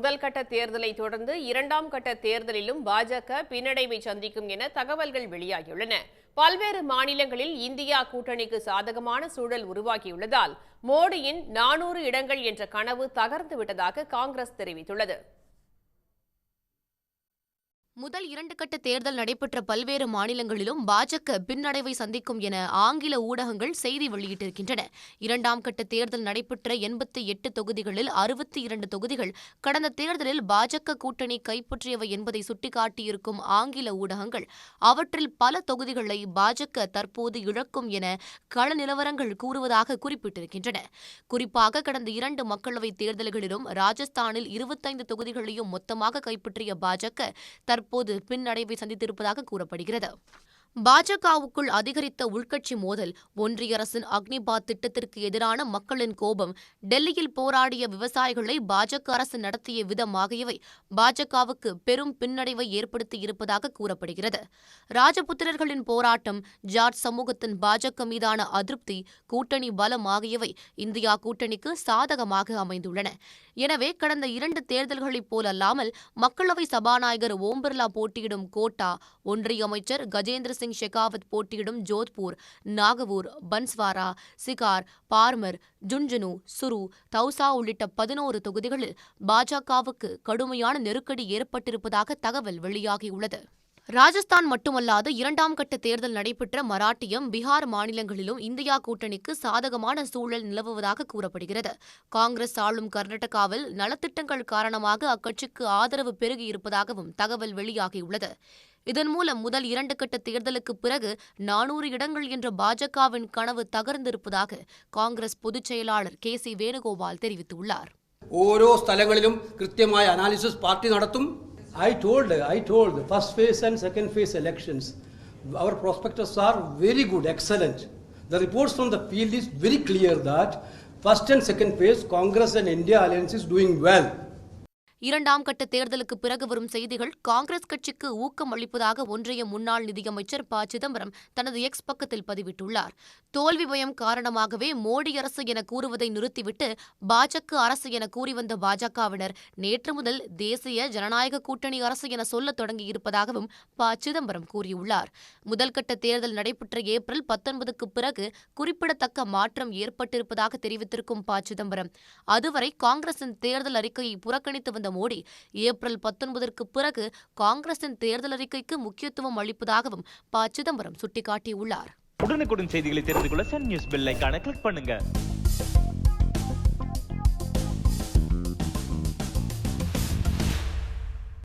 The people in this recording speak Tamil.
முதல் கட்ட தேர்தலை தொடர்ந்து இரண்டாம் கட்ட தேர்தலிலும் பாஜக பின்னடைவை சந்திக்கும் என தகவல்கள் வெளியாகியுள்ளன. பல்வேறு மாநிலங்களில் இந்தியா கூட்டணிக்கு சாதகமான சூழல் உருவாகியுள்ளதால் மோடியின் நானூறு இடங்கள் என்ற கனவு தகர்ந்து விட்டதாக காங்கிரஸ் தெரிவித்துள்ளது. முதல் இரண்டு கட்ட தேர்தல் நடைபெற்ற பல்வேறு மாநிலங்களிலும் பாஜக பின்னடைவை சந்திக்கும் என ஆங்கில ஊடகங்கள் செய்தி வெளியிட்டிருக்கின்றன. இரண்டாம் கட்ட தேர்தல் நடைபெற்ற எண்பத்தி எட்டு தொகுதிகளில் அறுபத்தி இரண்டு தொகுதிகள் கடந்த தேர்தலில் பாஜக கூட்டணி கைப்பற்றியவை என்பதை சுட்டிக்காட்டியிருக்கும் ஆங்கில ஊடகங்கள். அவற்றில் பல தொகுதிகளை பாஜக தற்போது இழக்கும் என கள நிலவரங்கள் கூறுவதாக குறிப்பிட்டிருக்கின்றன. குறிப்பாக கடந்த இரண்டு மக்களவைத் தேர்தல்களிலும் ராஜஸ்தானில் இருபத்தைந்து தொகுதிகளையும் மொத்தமாக கைப்பற்றிய பாஜக தற்போது பின்னடைவை சந்தித்திருப்பதாக கூறப்படுகிறது. பாஜகவுக்குள் அதிகரித்த உள்கட்சி மோதல் ஒன்றிய அரசின் அக்னிபாத் திட்டத்திற்கு எதிரான மக்களின் கோபம் டெல்லியில் போராடிய விவசாயிகளை பாஜக அரசு நடத்திய விதம் ஆகியவை பாஜகவுக்கு பெரும் பின்னடைவை ஏற்படுத்தி இருப்பதாக கூறப்படுகிறது. ராஜபுத்திரர்களின் போராட்டம் ஜாட் சமூகத்தின் பாஜக மீதான அதிருப்தி கூட்டணி பலம் ஆகியவை இந்தியா கூட்டணிக்கு சாதகமாக அமைந்துள்ளன. எனவே கடந்த இரண்டு தேர்தல்களைப் போலல்லாமல் மக்களவை சபாநாயகர் ஓம் பிர்லா போட்டியிடும் கோட்டா ஒன்றிய அமைச்சர் கஜேந்திர சிங் ஷெகாவத் போட்டியிடும் ஜோத்பூர் நாகவூர் பன்ஸ்வாரா சிகார் பார்மர் ஜுன்ஜுனு சுரு தௌசா உள்ளிட்ட பதினோரு தொகுதிகளில் பாஜகவுக்கு கடுமையான நெருக்கடி ஏற்பட்டிருப்பதாக தகவல் வெளியாகியுள்ளது. ராஜஸ்தான் மட்டுமல்லாது இரண்டாம் கட்ட தேர்தல் நடைபெற்ற மராட்டியம் பீகார் மாநிலங்களிலும் இந்தியா கூட்டணிக்கு சாதகமான சூழல் நிலவுவதாக கூறப்படுகிறது. காங்கிரஸ் ஆளும் கர்நாடகாவில் நலத்திட்டங்கள் காரணமாக அக்கட்சிக்கு ஆதரவு பெருகியிருப்பதாகவும் தகவல் வெளியாகியுள்ளது. இதன் மூலம் முதல் இரண்டு கட்ட தேர்தலுக்கு பிறகு நானூறு இடங்கள் என்ற பாஜகவின் கனவு தகர்ந்திருப்பதாக காங்கிரஸ் பொதுச் செயலாளர் கே சி வேணுகோபால் தெரிவித்துள்ளார் ഓരോ സ്ഥലങ്ങളിലും കൃത്യമായ അനാലിസിസ് പാർട്ടി നടത്തും I told, I told, the first phase and second phase elections, our prospectus are very good, excellent. The reports from the field is very clear that first and second phase, Congress and India alliance is doing well. இரண்டாம் கட்ட தேர்தலுக்கு பிறகு வரும் செய்திகள் காங்கிரஸ் கட்சிக்கு ஊக்கம் அளிப்பதாக ஒன்றிய முன்னாள் நிதியமைச்சர் ப. சிதம்பரம் தனது எக்ஸ் பக்கத்தில் பதிவிட்டுள்ளார். தோல்வி பயம் காரணமாகவே மோடி அரசு என கூறுவதை நிறுத்திவிட்டு பாஜக அரசு என கூறி வந்த பாஜகவினர் நேற்று முதல் தேசிய ஜனநாயக கூட்டணி அரசு என சொல்லத் தொடங்கியிருப்பதாகவும் ப. சிதம்பரம் கூறியுள்ளார். முதல்கட்ட தேர்தல் நடைபெற்ற ஏப்ரல் பத்தொன்பதுக்கு பிறகு குறிப்பிடத்தக்க மாற்றம் ஏற்பட்டிருப்பதாக தெரிவித்திருக்கும் ப. சிதம்பரம். அதுவரை காங்கிரசின் தேர்தல் அறிக்கையை புறக்கணித்து வந்த மோடி. ஏப்ரல் பத்தொன்பதற்கு பிறகு காங்கிரசின் தேர்தல் அறிக்கைக்கு முக்கியத்துவம் அளிப்பதாகவும் ப. சிதம்பரம் சுட்டிக்காட்டியுள்ளார். உடனுக்குடன் செய்திகளை தெரிந்து கொள்ள சன் நியூஸ் பெல் கிளிக் பண்ணுங்க.